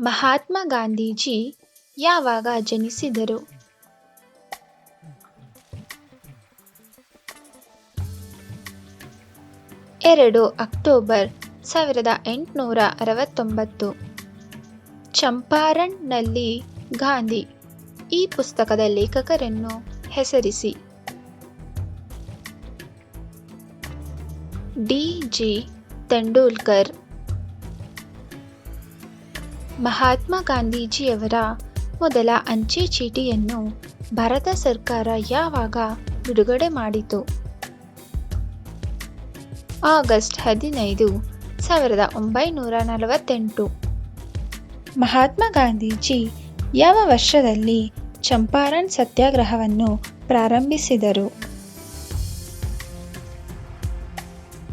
ಮಹಾತ್ಮ ಗಾಂಧೀಜಿ ಯಾವಾಗ ಜನಿಸಿದರು? ಎರಡು ಅಕ್ಟೋಬರ್ ಸಾವಿರದ ಎಂಟುನೂರ ಅರವತ್ತೊಂಬತ್ತು. ಚಂಪಾರಣ್ನಲ್ಲಿ ಗಾಂಧಿ ಈ ಪುಸ್ತಕದ ಲೇಖಕರನ್ನು ಹೆಸರಿಸಿ. ಡಿ ಜಿ ತೆಂಡೂಲ್ಕರ್ ಮಹಾತ್ಮ ಗಾಂಧೀಜಿಯವರ ಮೊದಲ ಅಂಚೆ ಚೀಟಿಯನ್ನು ಭಾರತ ಸರ್ಕಾರ ಯಾವಾಗ ಬಿಡುಗಡೆ ಮಾಡಿತು? ಆಗಸ್ಟ್ ಹದಿನೈದು, ಸಾವಿರದ ಒಂಬೈನೂರ ನಲವತ್ತೆಂಟು. ಮಹಾತ್ಮ ಗಾಂಧೀಜಿ ಯಾವ ವರ್ಷದಲ್ಲಿ ಚಂಪಾರಣ್ ಸತ್ಯಾಗ್ರಹವನ್ನು ಪ್ರಾರಂಭಿಸಿದರು?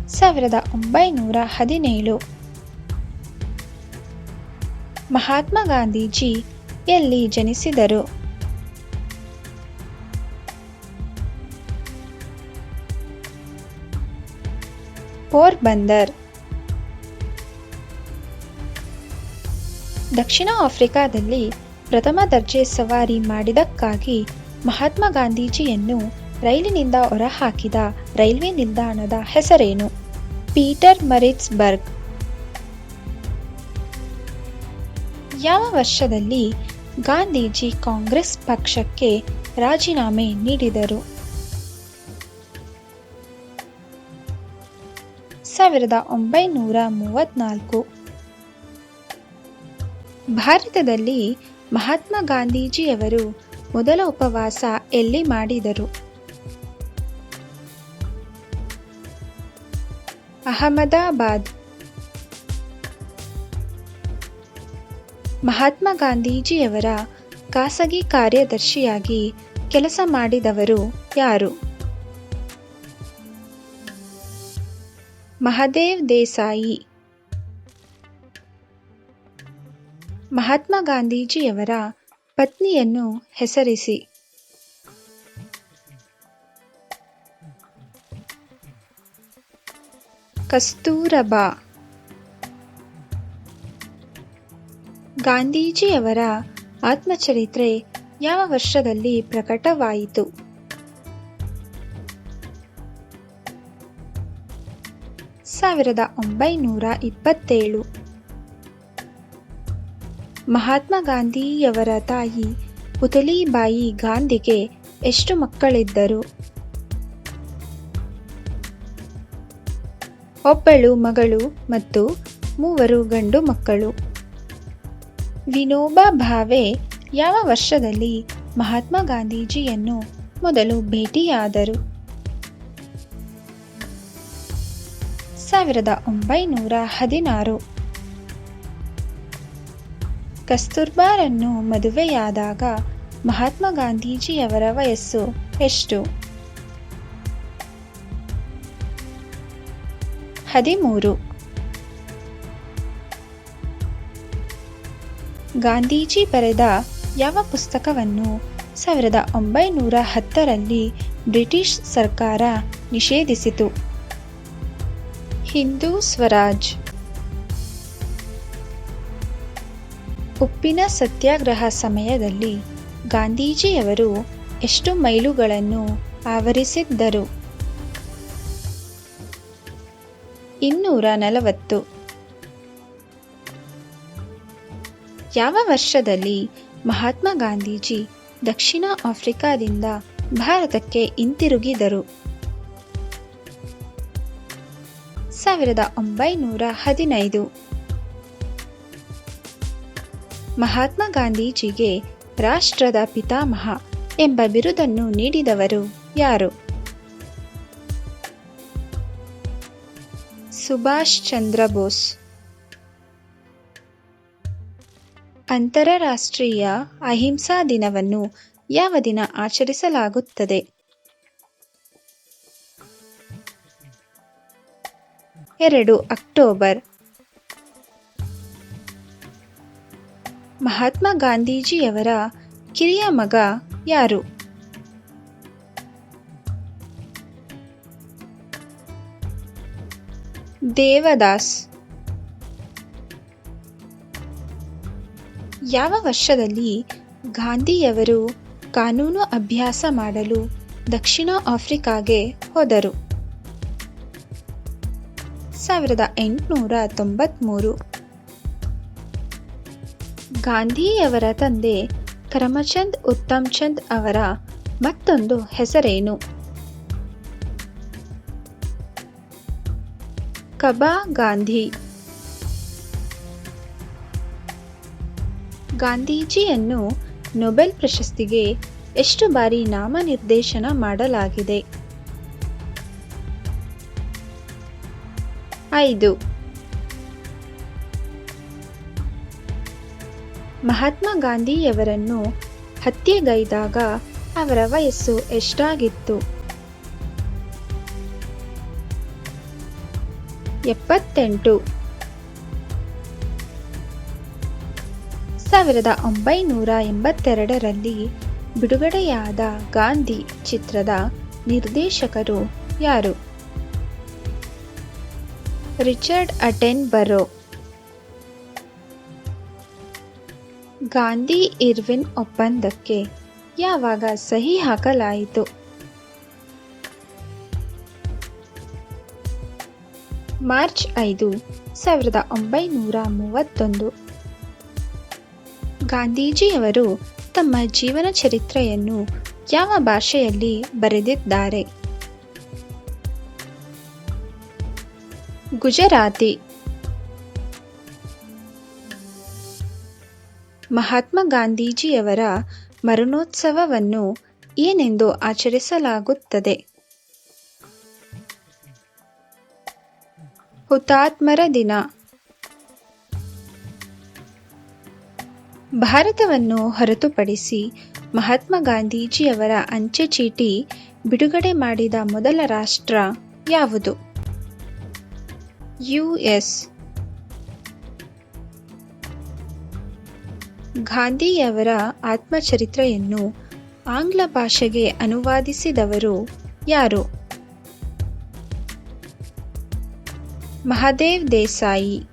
ಸಾವಿರದ ಒಂಬೈನೂರ ಹದಿನೇಳು ಮಹಾತ್ಮ ಗಾಂಧೀಜಿ ಎಲ್ಲಿ ಜನಿಸಿದರು? ಪೋರ್ಬಂದರ್. ದಕ್ಷಿಣ ಆಫ್ರಿಕಾದಲ್ಲಿ ಪ್ರಥಮ ದರ್ಜೆ ಸವಾರಿ ಮಾಡಿದಕ್ಕಾಗಿ ಮಹಾತ್ಮ ಗಾಂಧೀಜಿಯನ್ನು ರೈಲಿನಿಂದ ಹೊರಹಾಕಿದ ರೈಲ್ವೆ ನಿಲ್ದಾಣದ ಹೆಸರೇನು? Pietermaritzburg. ಯಾವ ವರ್ಷದಲ್ಲಿ ಗಾಂಧೀಜಿ ಕಾಂಗ್ರೆಸ್ ಪಕ್ಷಕ್ಕೆ ರಾಜೀನಾಮೆ ನೀಡಿದರು? ಸಾವಿರದ ಒಂಬೈನೂರ ಮೂವತ್ನಾಲ್ಕು. ಭಾರತದಲ್ಲಿ ಮಹಾತ್ಮ ಗಾಂಧೀಜಿಯವರು ಮೊದಲ ಉಪವಾಸ ಎಲ್ಲಿ ಮಾಡಿದರು? ಅಹಮದಾಬಾದ್ ಮಹಾತ್ಮ ಗಾಂಧೀಜಿಯವರ ಖಾಸಗಿ ಕಾರ್ಯದರ್ಶಿಯಾಗಿ ಕೆಲಸ ಮಾಡಿದವರು ಯಾರು? ಮಹದೇವ್ ದೇಸಾಯಿ. ಮಹಾತ್ಮ ಗಾಂಧೀಜಿಯವರ ಪತ್ನಿಯನ್ನು ಹೆಸರಿಸಿ. ಕಸ್ತೂರಬಾ. ಗಾಂಧೀಜಿಯವರ ಆತ್ಮಚರಿತ್ರೆ ಯಾವ ವರ್ಷದಲ್ಲಿ ಪ್ರಕಟವಾಯಿತು? ಸಾವಿರದ ಒಂಬೈನೂರ ಇಪ್ಪತ್ತೇಳು. ಮಹಾತ್ಮ ಗಾಂಧಿಯವರ ತಾಯಿ ಪುತಲಿಬಾಯಿ ಗಾಂಧಿಗೆ ಎಷ್ಟು ಮಕ್ಕಳಿದ್ದರು? ಒಬ್ಬಳು ಮಗಳು ಮತ್ತು ಮೂವರು ಗಂಡು ಮಕ್ಕಳು. ವಿನೋಬಾ ಭಾವೆ ಯಾವ ವರ್ಷದಲ್ಲಿ ಮಹಾತ್ಮ ಗಾಂಧೀಜಿಯನ್ನು ಮೊದಲು ಭೇಟಿಯಾದರು? ಸಾವಿರದ ಒಂಬೈನೂರ ಹದಿನಾರು. ಕಸ್ತೂರ್ಬಾರನ್ನು ಮದುವೆಯಾದಾಗ ಮಹಾತ್ಮ ಗಾಂಧೀಜಿಯವರ ವಯಸ್ಸು ಎಷ್ಟು? ಹದಿಮೂರು. ಗಾಂಧೀಜಿ ಬರೆದ ಯಾವ ಪುಸ್ತಕವನ್ನು ಸಾವಿರದ ಒಂಬೈನೂರ ಹತ್ತರಲ್ಲಿ ಬ್ರಿಟಿಷ್ ಸರ್ಕಾರ ನಿಷೇಧಿಸಿತು? ಹಿಂದೂ ಸ್ವರಾಜ್. ಉಪ್ಪಿನ ಸತ್ಯಾಗ್ರಹ ಸಮಯದಲ್ಲಿ ಗಾಂಧೀಜಿಯವರು ಎಷ್ಟು ಮೈಲುಗಳನ್ನು ಆವರಿಸಿದ್ದರು? ಇನ್ನೂರ ನಲವತ್ತು. ಯಾವ ವರ್ಷದಲ್ಲಿ ಮಹಾತ್ಮ ಗಾಂಧೀಜಿ ದಕ್ಷಿಣ ಆಫ್ರಿಕಾದಿಂದ ಭಾರತಕ್ಕೆ ಹಿಂತಿರುಗಿದರು? ಸಾವಿರದ ಒಂಬೈನೂರ ಹದಿನೈದು. ಮಹಾತ್ಮ ಗಾಂಧೀಜಿಗೆ ರಾಷ್ಟ್ರದ ಪಿತಾಮಹ ಎಂಬ ಬಿರುದನ್ನು ನೀಡಿದವರು ಯಾರು? ಸುಭಾಷ್ ಚಂದ್ರ ಬೋಸ್. ಅಂತಾರಾಷ್ಟ್ರೀಯ ಅಹಿಂಸಾ ದಿನವನ್ನು ಯಾವ ದಿನ ಆಚರಿಸಲಾಗುತ್ತದೆ? ಎರಡು ಅಕ್ಟೋಬರ್. ಮಹಾತ್ಮ ಗಾಂಧೀಜಿಯವರ ಕಿರಿಯ ಮಗ ಯಾರು? ದೇವದಾಸ್. ಯಾವ ವರ್ಷದಲ್ಲಿ ಗಾಂಧಿಯವರು ಕಾನೂನು ಅಭ್ಯಾಸ ಮಾಡಲು ದಕ್ಷಿಣ ಆಫ್ರಿಕಾಗೆ ಹೋದರು? ಸಾವಿರದ ಎಂಟುನೂರ ತೊಂಬತ್ಮೂರು. ಗಾಂಧಿಯವರ ತಂದೆ ಕರಮಚಂದ್ ಉತ್ತಮ್ಚಂದ್ ಅವರ ಮತ್ತೊಂದು ಹೆಸರೇನು? ಕಬಾ ಗಾಂಧಿ. ಗಾಂಧೀಜಿಯನ್ನು ನೊಬೆಲ್ ಪ್ರಶಸ್ತಿಗೆ ಎಷ್ಟು ಬಾರಿ ನಾಮನಿರ್ದೇಶನ ಮಾಡಲಾಗಿದೆ? ಐದು. ಮಹಾತ್ಮ ಗಾಂಧಿಯವರನ್ನು ಹತ್ಯೆಗೈದಾಗ ಅವರ ವಯಸ್ಸು ಎಷ್ಟಾಗಿತ್ತು? ಎಪ್ಪತ್ತೆಂಟು. ಸಾವಿರದ ಒಂಬೈನೂರ ಎಂಬತ್ತೆರಡರಲ್ಲಿ ಬಿಡುಗಡೆಯಾದ ಗಾಂಧಿ ಚಿತ್ರದ ನಿರ್ದೇಶಕರು ಯಾರು? ರಿಚರ್ಡ್ ಅಟೆನ್ ಬರೋ ಗಾಂಧಿ ಇರ್ವಿನ್ ಒಪ್ಪಂದಕ್ಕೆ ಯಾವಾಗ ಸಹಿ ಹಾಕಲಾಯಿತು? ಮಾರ್ಚ್ ಐದು, ಸಾವಿರದ ಒಂಬೈನೂರ ಮೂವತ್ತೊಂದು. ಗಾಂಧೀಜಿಯವರು ತಮ್ಮ ಜೀವನ ಚರಿತ್ರೆಯನ್ನು ಯಾವ ಭಾಷೆಯಲ್ಲಿ ಬರೆದಿದ್ದಾರೆ? ಗುಜರಾತಿ. ಮಹಾತ್ಮ ಗಾಂಧೀಜಿಯವರ ಮರಣೋತ್ಸವವನ್ನು ಏನೆಂದು ಆಚರಿಸಲಾಗುತ್ತದೆ? ಹುತಾತ್ಮರ ದಿನ. ಭಾರತವನ್ನು ಹೊರತುಪಡಿಸಿ ಮಹಾತ್ಮ ಗಾಂಧೀಜಿಯವರ ಅಂಚೆ ಚೀಟಿ ಬಿಡುಗಡೆ ಮಾಡಿದ ಮೊದಲ ರಾಷ್ಟ್ರ ಯಾವುದು? U S. ಗಾಂಧಿಯವರ ಆತ್ಮಚರಿತ್ರೆಯನ್ನು ಆಂಗ್ಲ ಭಾಷೆಗೆ ಅನುವಾದಿಸಿದವರು ಯಾರು? ಮಹಾದೇವ್ ದೇಸಾಯಿ.